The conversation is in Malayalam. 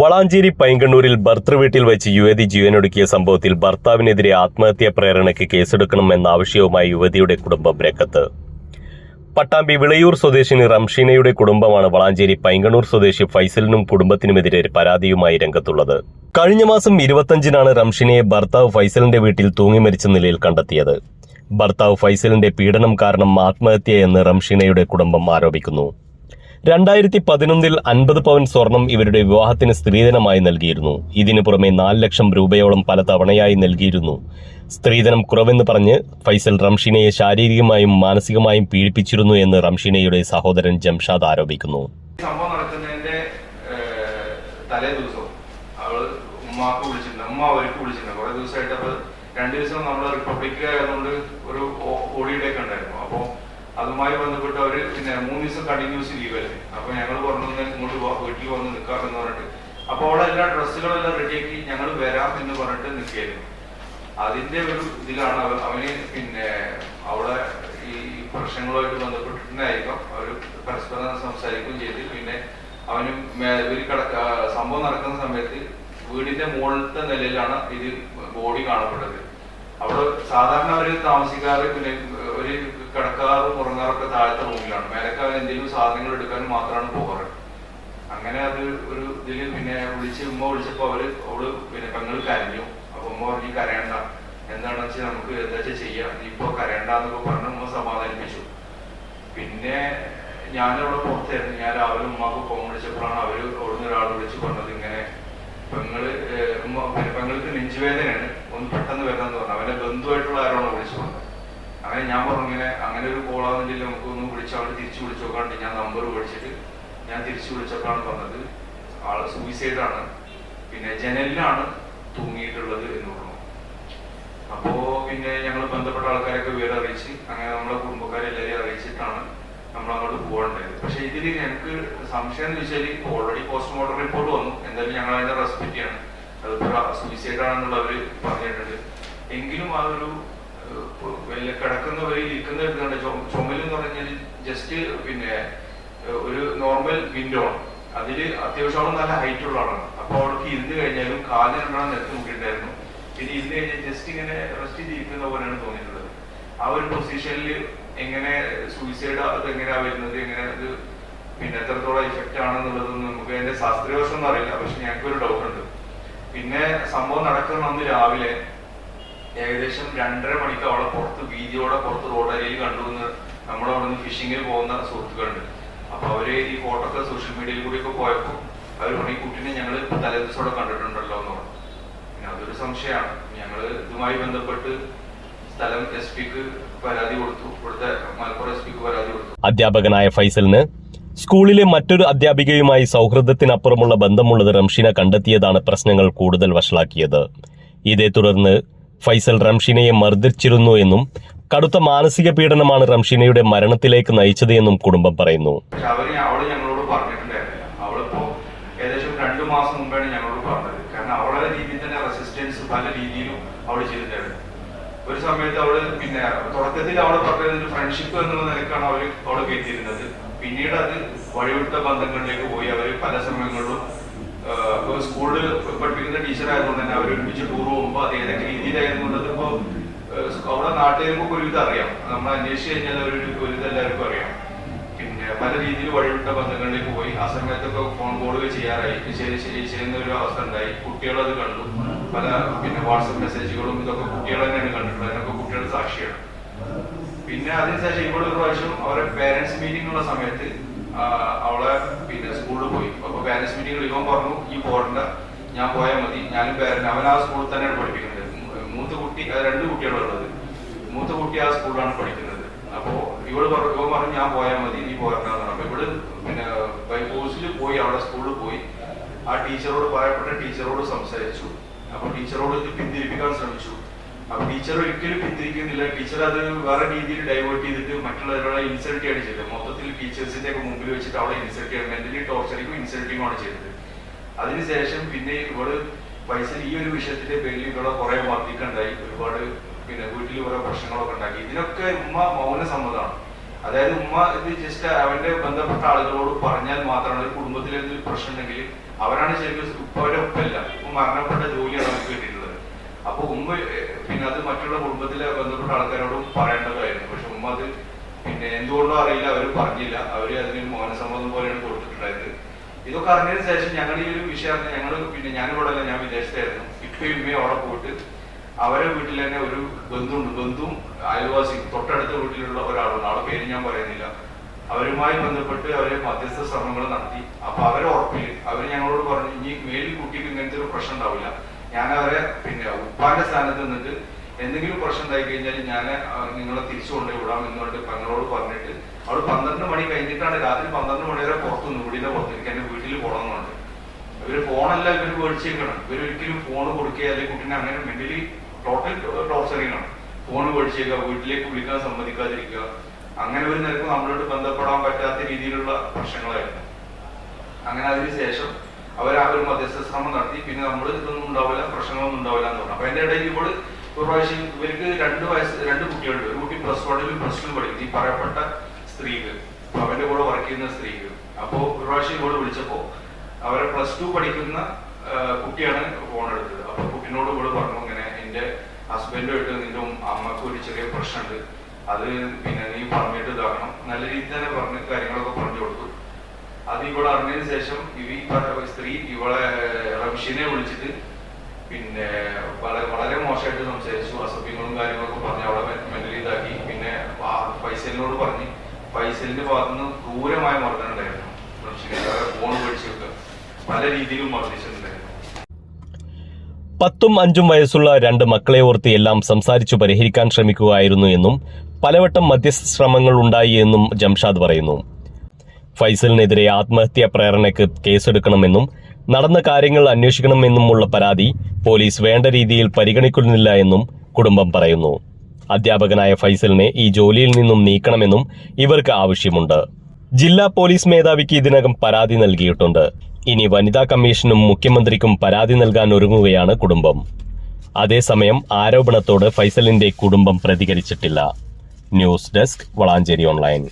വളാഞ്ചേരി പൈങ്കണ്ണൂരിൽ ഭർത്തൃവീട്ടിൽ വെച്ച് യുവതി ജീവനൊടുക്കിയ സംഭവത്തിൽ ഭർത്താവിനെതിരെ ആത്മഹത്യാ പ്രേരണയ്ക്ക് കേസെടുക്കണമെന്ന ആവശ്യവുമായി യുവതിയുടെ കുടുംബം രംഗത്ത്. പട്ടാമ്പി വിളയൂർ സ്വദേശിനി റംഷീനയുടെ കുടുംബമാണ് വളാഞ്ചേരി പൈങ്കണ്ണൂർ സ്വദേശി ഫൈസലിനും കുടുംബത്തിനുമെതിരെ പരാതിയുമായി രംഗത്തുള്ളത്. കഴിഞ്ഞ മാസം ഇരുപത്തഞ്ചിനാണ് റംഷീനയെ ഭർത്താവ് ഫൈസലിന്റെ വീട്ടിൽ തൂങ്ങി മരിച്ച നിലയിൽ കണ്ടെത്തിയത്. ഭർത്താവ് ഫൈസലിന്റെ പീഡനം കാരണം ആത്മഹത്യയെന്ന് റംഷീനയുടെ കുടുംബം ആരോപിക്കുന്നു. രണ്ടായിരത്തി പതിനൊന്നിൽ അൻപത് പവൻ സ്വർണം ഇവരുടെ വിവാഹത്തിന് സ്ത്രീധനമായി നൽകിയിരുന്നു. ഇതിനു പുറമെ നാല് ലക്ഷം രൂപയോളം പല തവണയായി നൽകിയിരുന്നു. സ്ത്രീധനം കുറവെന്ന് പറഞ്ഞ് ഫൈസൽ റംഷീനയെ ശാരീരികമായും മാനസികമായും പീഡിപ്പിച്ചിരുന്നു എന്ന് റംഷീനയുടെ സഹോദരൻ ജംഷാദ് ആരോപിക്കുന്നു. സംഭവം നടക്കുന്നതിന്റെ തലേ ദിവസവും അവൾ ഉമ്മാക്ക് വിളിച്ചിട്ടുണ്ട് ഉമ്മ അവർക്ക് വിളിച്ചിട്ടുണ്ട് കുറെ ദിവസമായിട്ട് അപ്പൊ രണ്ടു ദിവസം നമ്മൾ റിപ്പബ്ലിക്കായതുകൊണ്ട് ഒരു ഒക്കെ ഉണ്ടായിരുന്നു. അപ്പൊ അതുമായി ബന്ധപ്പെട്ട് അവർ പിന്നെ മൂന്ന് ദിവസം കണ്ടിന്യൂസ് ലീവല്ലേ അപ്പൊ ഞങ്ങൾ പറഞ്ഞു "ഒന്ന് ഇങ്ങോട്ട് വീട്ടിൽ വന്ന് നിൽക്കാമെന്ന് പറഞ്ഞിട്ട്. അപ്പൊ അവളെ എല്ലാ ഡ്രസ്സുകളെല്ലാം റെഡിയാക്കി ഞങ്ങൾ വരാം എന്ന് പറഞ്ഞിട്ട് നിൽക്കുകയായിരുന്നു. അതിന്റെ ഒരു ഇതിലാണ് അവന് പിന്നെ അവിടെ ഈ പ്രശ്നങ്ങളുമായിട്ട് ബന്ധപ്പെട്ടിട്ടുണ്ടായിരിക്കാം. അവർ പരസ്പരം സംസാരിക്കുകയും ചെയ്ത്. പിന്നെ അവനും ഒരു കിടക്ക സംഭവം നടക്കുന്ന സമയത്ത് വീടിന്റെ മുകളിലത്തെ നിലയിലാണ് ഇത് ബോഡി കാണപ്പെട്ടത് അവിടെ സാധാരണ അവർ താമസിക്കാറ് പിന്നെ ഒരു കിടക്കാറും ഉറങ്ങാറൊക്കെ താഴത്തെ റൂമിലാണ്. മേലക്ക് എന്തെങ്കിലും സാധനങ്ങൾ എടുക്കാനും മാത്രമാണ് പോകാറ്. അങ്ങനെ അത് ഒരു ഇതിൽ പിന്നെ വിളിച്ച് ഉമ്മ വിളിച്ചപ്പോ അവർ അവൾ പിന്നെ പെങ്ങൾ കരഞ്ഞു. അപ്പൊ ഉമ്മ പറഞ്ഞു കരയണ്ട. എന്താണെന്ന് വെച്ചാൽ നമുക്ക് എന്താ വെച്ചാൽ ചെയ്യാം. ഇപ്പൊ കരയണ്ടെന്നൊക്കെ പറഞ്ഞ് ഉമ്മ സമാധാനിപ്പിച്ചു. പിന്നെ ഞാനവിടെ പുറത്തായിരുന്നു. ഞാൻ രാവിലെ ഉമ്മാക്ക് ഫോൺ വിളിച്ചപ്പോഴാണ് അവർ അവിടുന്ന് ഒരാൾ വിളിച്ച് പറഞ്ഞത് ഇങ്ങനെ പെങ്ങൾ ഉമ്മ പിന്നെ പെങ്ങൾക്ക് നെഞ്ചുവേദനയാണ്. ഒന്ന് പെട്ടെന്ന് വരണം എന്ന് പറഞ്ഞു. അവന്റെ ബന്ധുവായിട്ടുള്ള ആരാണോ വിളിച്ചു പറഞ്ഞത്. അങ്ങനെ ഞാൻ പറഞ്ഞു ഇങ്ങനെ അങ്ങനെ ഒരു കോളാണെന്നുണ്ടെങ്കിൽ നമുക്ക് ഒന്ന് വിളിച്ച് അവർ തിരിച്ചു വിളിച്ചു നോക്കാണ്ട് ഞാൻ നമ്പർ വിളിച്ചിട്ട് ഞാൻ തിരിച്ചു വിളിച്ചപ്പോഴാണ് പറഞ്ഞത് ആൾ സൂയിസൈഡാണ് പിന്നെ ജനലിലാണ് തൂങ്ങിയിട്ടുള്ളത് എന്ന് പറഞ്ഞു. അപ്പോ പിന്നെ ഞങ്ങൾ ബന്ധപ്പെട്ട ആൾക്കാരൊക്കെ വിവരം അറിയിച്ച് അങ്ങനെ നമ്മളെ കുടുംബക്കാരെല്ലാരെയും അറിയിച്ചിട്ടാണ് നമ്മൾ അങ്ങോട്ട് പോകേണ്ടത് പക്ഷെ ഇതിൽ എനിക്ക് സംശയം എന്ന് വെച്ചാൽ ഓൾറെഡി പോസ്റ്റ്മോർട്ടം റിപ്പോർട്ട് വന്നു. എന്തായാലും ഞങ്ങൾ അതിന്റെ റെസ്പെക്ട് ചെയ്യണം. അതിപ്പോ സൂയിസൈഡ് പറഞ്ഞിട്ടുണ്ട്. എങ്കിലും അതൊരു കിടക്കുന്നവരെ ഇരിക്കുന്ന എടുക്കണ്ട ചുമൽ എന്ന് പറഞ്ഞാൽ ജസ്റ്റ് പിന്നെ ഒരു നോർമൽ വിൻഡോ ആണ്. അതിൽ അത്യാവശ്യം നല്ല ഹൈറ്റ് ഉള്ള ആളാണ്. അപ്പൊ അവൾക്ക് ഇരുന്ന് കഴിഞ്ഞാലും കാലിൽ ഉണ്ടാകാൻ നിരത്തി നോക്കിയിട്ടുണ്ടായിരുന്നു പിന്നെ ഇരുന്ന് കഴിഞ്ഞാൽ ജസ്റ്റ് ഇങ്ങനെ റെസ്റ്റ് ചെയ്തിരിക്കുന്ന പോലെയാണ് തോന്നിയിട്ടുള്ളത്. ആ ഒരു പൊസിഷനിൽ എങ്ങനെ സൂയിസൈഡ് അത് എങ്ങനെയാ വരുന്നത് എങ്ങനെ അത് പിന്നെ എത്രത്തോളം ഇഫക്റ്റ് ആണെന്നുള്ളതൊന്നും നമുക്ക് അതിന്റെ ശാസ്ത്രീയവശം ഒന്നും അറിയില്ല. പക്ഷെ ഞങ്ങൾക്ക് ഒരു ഡൗട്ട് ഉണ്ട്. പിന്നെ സംഭവം നടക്കുന്ന അന്ന് രാവിലെ. ഏകദേശം രണ്ടര മണിക്കൂർ അവളെ പുറത്ത് വീതിയോടെ പുറത്ത് റോഡരിയിൽ കണ്ടു എന്ന് നമ്മുടെ അവിടെ നിന്ന് ഫിഷിങ്ങിന് പോകുന്ന സുഹൃത്തുക്കളുണ്ട്. അപ്പൊ അവർ ഈ ഫോട്ടോ ഒക്കെ സോഷ്യൽ മീഡിയയിൽ കൂടി ഒക്കെ പോയപ്പോ അവർ പറഞ്ഞു കുട്ടീനെ ഞങ്ങൾ തലേദിവസോടെ കണ്ടിട്ടുണ്ടല്ലോ എന്ന് പറഞ്ഞു. പിന്നെ അതൊരു സംശയമാണ്. ഞങ്ങൾ ഇതുമായി ബന്ധപ്പെട്ട് സ്ഥലം എസ് പിക്ക് പരാതി കൊടുത്തു. ഇവിടുത്തെ മലപ്പുറം എസ് പിക്ക് പരാതി കൊടുത്തു. അധ്യാപകനായ ഫൈസലിന് സ്കൂളിലെ മറ്റൊരു അധ്യാപികയുമായി സൗഹൃദത്തിനപ്പുറമുള്ള ബന്ധമുള്ളത് റംഷീന കണ്ടെത്തിയതാണ് പ്രശ്നങ്ങൾ കൂടുതൽ വഷളാക്കിയത്. ഇതേ തുടർന്ന് ഫൈസൽ റംഷീനയെ മർദ്ദിച്ചിരുന്നു എന്നും കടുത്ത മാനസിക പീഡനമാണ് റംഷീനയുടെ മരണത്തിലേക്ക് നയിച്ചത് എന്നും കുടുംബം പറയുന്നു. ഒരു സമയത്ത് അവൾ പിന്നെ തുടക്കത്തിൽ അവൾ പറഞ്ഞത് ഫ്രണ്ട്ഷിപ്പ് എന്നുള്ള നിലക്കാണ് അവർ അവൾ കയറ്റിയിരുന്നത്. പിന്നീട് അത് വഴിവിട്ട ബന്ധങ്ങളിലേക്ക് പോയി. അവർ പല സമയങ്ങളിലും സ്കൂളിൽ പഠിപ്പിക്കുന്ന ടീച്ചറായതുകൊണ്ട് തന്നെ അവരൊരുമിച്ച് ടൂർ പോകുമ്പോൾ അത് ഏതൊക്കെ രീതിയിലായിരുന്നുള്ളത് ഇപ്പോ ആഹ്, അവിടെ നാട്ടുകാർക്ക് ഒരുവിധം അറിയാം നമ്മൾ അന്വേഷിച്ച് കഴിഞ്ഞാൽ ഒരു ഒരുവിധം എല്ലാവർക്കും അറിയാം. പിന്നെ പല രീതിയിൽ വഴിവിട്ട ബന്ധങ്ങളിലേക്ക് പോയി. ആ സമയത്തൊക്കെ ഫോൺ കോളുകൾ ചെയ്യാറായി. ശരി ശരി ചെയ്യുന്ന ഒരു അവസ്ഥ ഉണ്ടായി. കുട്ടികൾ അത് കണ്ടു. പല പിന്നെ വാട്സപ്പ് മെസ്സേജുകളും ഇതൊക്കെ കുട്ടികൾ തന്നെയാണ് കണ്ടിട്ടുള്ളത്. അതിനൊക്കെ കുട്ടികൾ സാക്ഷിയാണ്. പിന്നെ അതിനുശേഷം ഇവിടെ ഒരു പ്രാവശ്യം അവരെ പേരൻസ് മീറ്റിംഗ് ഉള്ള സമയത്ത് അവളെ പിന്നെ സ്കൂളിൽ പോയി. അപ്പൊ പേരൻസ് മീറ്റിംഗിൽ ഇവൻ പറഞ്ഞു ഈ പോരണ്ട. ഞാൻ പോയാൽ മതി. ഞാനും പേരന്റ് അവൻ ആ സ്കൂളിൽ തന്നെയാണ് പഠിപ്പിക്കുന്നത്. മൂത്ത കുട്ടി രണ്ട് കുട്ടികളുള്ളത് മൂത്ത കുട്ടി ആ സ്കൂളിലാണ് പഠിക്കുന്നത്. അപ്പോൾ ഇവൾ പറഞ്ഞു പറഞ്ഞു ഞാൻ പോയാൽ മതി നീ പോരണ്ടെന്ന് പറഞ്ഞു ഇവൾ പിന്നെ ബൈ ഫോഴ്സിൽ പോയി അവിടെ സ്കൂളിൽ പോയി. ആ ടീച്ചറോട് പറയപ്പെട്ട ടീച്ചറോട് സംസാരിച്ചു. അപ്പൊ ടീച്ചറോട് ഇത് പിന്തിരിപ്പിക്കാൻ ശ്രമിച്ചു. അപ്പൊ ടീച്ചർ ഒരിക്കലും പിന്തിരിക്കുന്നില്ല. ടീച്ചർ അത് വേറെ രീതിയിൽ ഡൈവേർട്ട് ചെയ്തിട്ട് മറ്റുള്ളവരോട് ഇൻസൾട്ട് ആണ് ചെയ്തത്. മൊത്തത്തിൽ ടീച്ചേഴ്സിന്റെ ഒക്കെ മുമ്പിൽ വെച്ചിട്ട് അവളെ ഇൻസൾട്ട് ചെയ്യണം. മെന്റലി ടോർച്ചറിങ്ങും ഇൻസൾട്ടിങ്ങും ആണ് ചെയ്തത്. അതിനുശേഷം പിന്നെ ഇവൾ പൈസ ഈ ഒരു വിഷയത്തിന്റെ പേരിൽ ഇവിടെ കുറെ വർദ്ധിക്കുണ്ടായി ഒരുപാട് പിന്നെ വീട്ടിൽ കുറെ പ്രശ്നങ്ങളൊക്കെ ഉണ്ടാക്കി. ഇതിനൊക്കെ ഉമ്മ മൗന സമ്മതമാണ്. അതായത് ഉമ്മ ഇത് ജസ്റ്റ് അവന്റെ ബന്ധപ്പെട്ട ആളുകളോട് പറഞ്ഞാൽ മാത്രമാണ് ഒരു കുടുംബത്തിൽ എന്തെങ്കിലും പ്രശ്നം ഉണ്ടെങ്കിൽ അവരാണ് ശരിക്കും അവരുടെ ഉപ്പല്ല. ഉപ്പ മരണപ്പെട്ട ജോലിയാണ് അവർക്ക് കിട്ടിയിട്ടുള്ളത്. അപ്പൊ ഉമ്മ പിന്നെ അത് മറ്റുള്ള കുടുംബത്തിലെ ബന്ധപ്പെട്ട ആൾക്കാരോടും പറയേണ്ടതായിരുന്നു പക്ഷെ ഉമ്മ അത് പിന്നെ എന്തുകൊണ്ടോ അറിയില്ല. അവർ പറഞ്ഞില്ല. അവർ അതിന് മൗനസമ്മതം പോലെയാണ് കൊടുത്തിട്ടുണ്ടായത്. ഇതൊക്കെ അറിഞ്ഞതിന് ശേഷം ഞങ്ങൾ ഈ ഒരു വിഷയം ഞങ്ങൾ പിന്നെ ഞാനിവിടെ ഞാൻ വിദേശത്തായിരുന്നു. ഇപ്പൊ ഇമ്മയും അവിടെ പോയിട്ട് അവരെ വീട്ടിൽ തന്നെ ഒരു ബന്ധുണ്ട്. ബന്ധുവും അയൽവാസി തൊട്ടടുത്ത വീട്ടിലുള്ള ഒരാളുണ്ട്. ആളെ പേര് ഞാൻ പറയുന്നില്ല. അവരുമായി ബന്ധപ്പെട്ട് അവരെ മധ്യസ്ഥ ശ്രമങ്ങൾ നടത്തി. അപ്പൊ അവരെ ഉറപ്പില്ല അവർ ഞങ്ങളോട് പറഞ്ഞു ഇനി മേലിൽ കുട്ടിക്ക് ഇങ്ങനത്തെ ഒരു പ്രശ്നം ഉണ്ടാവില്ല. ഞാൻ അവരെ പിന്നെ ഉപ്പാന്റെ സ്ഥാനത്ത് നിന്നിട്ട് എന്തെങ്കിലും പ്രശ്നം ഉണ്ടായി കഴിഞ്ഞാൽ ഞാൻ നിങ്ങളെ തിരിച്ചു കൊണ്ടുപോയി വിടാം എന്ന് പറഞ്ഞിട്ട് പെങ്ങളോട് പറഞ്ഞിട്ട് അവൾ പന്ത്രണ്ട് മണി കഴിഞ്ഞിട്ടാണ് രാത്രി പന്ത്രണ്ട് മണി വരെ പുറത്തു നിന്ന് വീടിന്റെ പുറത്ത് എനിക്ക് എന്റെ വീട്ടിൽ പോകണമെന്നുണ്ട് ഇവർ ഫോണല്ല ഇവർ മേടിച്ചേക്കണം. ഇവർ ഒരിക്കലും ഫോൺ കൊടുക്കുക അല്ലെങ്കിൽ കുട്ടീനെ അങ്ങനെ മെന്റലി ടോട്ടൽ ടോർച്ചറിങ് ആണ് ഫോൺ മേടിച്ചേക്കുക വീട്ടിലേക്ക് വിളിക്കാൻ സമ്മതിക്കാതിരിക്കുക. അങ്ങനെ ഒരു നിരക്ക് നമ്മളോട് ബന്ധപ്പെടാൻ പറ്റാത്ത രീതിയിലുള്ള പ്രശ്നങ്ങളായിരുന്നു. അങ്ങനെ അതിനുശേഷം അവർ ആ ഒരു മധ്യസ്ഥ ശ്രമം നടത്തി. പിന്നെ നമ്മൾ ഇതൊന്നും ഉണ്ടാവില്ല പ്രശ്നങ്ങളൊന്നും ഉണ്ടാവില്ല എന്ന് പറഞ്ഞു. അപ്പൊ എന്റെ ഇടയിൽ ഇവൾ ഒരു പ്രാവശ്യം ഇവർക്ക് രണ്ട് വയസ്സ് രണ്ട് കുട്ടികളുണ്ട്. ഒരു കുട്ടി പ്ലസ് വണ്ണിലും പ്ലസ് ടു പഠിക്കും ഈ പറയപ്പെട്ട സ്ത്രീക്ക് അവന്റെ കൂടെ വർക്ക് ചെയ്യുന്ന സ്ത്രീക്ക്. അപ്പോ ഒരു പ്രാവശ്യം ഇവൾ വിളിച്ചപ്പോ അവരെ പ്ലസ് ടു പഠിക്കുന്ന കുട്ടിയാണ് ഫോൺ എടുത്തത്. അപ്പൊ കുട്ടിനോട് ഇവൾ പറഞ്ഞു ഇങ്ങനെ എന്റെ ഹസ്ബൻഡുമായിട്ട് നിന്റെ അമ്മയ്ക്ക് ഒരു ചെറിയ പ്രശ്നമുണ്ട്. അത് പിന്നെ നീ പറഞ്ഞിട്ട് ഇതാകണം നല്ല രീതിയിൽ തന്നെ പറഞ്ഞ് കാര്യങ്ങളൊക്കെ പറഞ്ഞു കൊടുത്തു. അത് ഇവിടെ അറിഞ്ഞതിന് ശേഷം ഇവ സ്ത്രീ ഇവളെ റംഷിനെ വിളിച്ചിട്ട് പിന്നെ വളരെ വളരെ മോശമായിട്ട് സംസാരിച്ചു അസഭ്യങ്ങളും കാര്യങ്ങളൊക്കെ പറഞ്ഞ് അവളെ മെന്റലി ഇതാക്കി പിന്നെ ആ ഫൈസലിനോട് പറഞ്ഞ് ഫൈസലിന്റെ ഭാഗത്തുനിന്ന് ക്രൂരമായ മർദ്ദനം ഉണ്ടായിരുന്നു ഫോൺ പിടിച്ചു വെക്കുക പല രീതിയിലും മർദ്ദിച്ചിട്ടുണ്ടായിരുന്നു. പത്തും അഞ്ചും വയസ്സുള്ള രണ്ട് മക്കളെ ഓർത്ത് എല്ലാം സംസാരിച്ചു പരിഹരിക്കാൻ ശ്രമിക്കുകയായിരുന്നു എന്നും പലവട്ടം മധ്യസ്ഥ ശ്രമങ്ങൾ ഉണ്ടായി എന്നും ജംഷാദ് പറയുന്നു. ഫൈസലിനെതിരെ ആത്മഹത്യാ പ്രേരണയ്ക്ക് കേസെടുക്കണമെന്നും നടന്ന കാര്യങ്ങൾ അന്വേഷിക്കണമെന്നുമുള്ള പരാതി പോലീസ് വേണ്ട രീതിയിൽ പരിഗണിക്കുന്നില്ല എന്നും കുടുംബം പറയുന്നു. അധ്യാപകനായ ഫൈസലിനെ ഈ ജോലിയിൽ നിന്നും നീക്കണമെന്നും ഇവർക്ക് ആവശ്യമുണ്ട്. ജില്ലാ പോലീസ് മേധാവിക്ക് ഇതിനകം പരാതി നൽകിയിട്ടുണ്ട്. ഇനി വനിതാ കമ്മീഷനും മുഖ്യമന്ത്രിക്കും പരാതി നൽകാൻ ഒരുങ്ങുകയാണ് കുടുംബം. അതേസമയം ആരോപണത്തോട് ഫൈസലിന്റെ കുടുംബം പ്രതികരിച്ചിട്ടില്ല. News desk Valanchery online.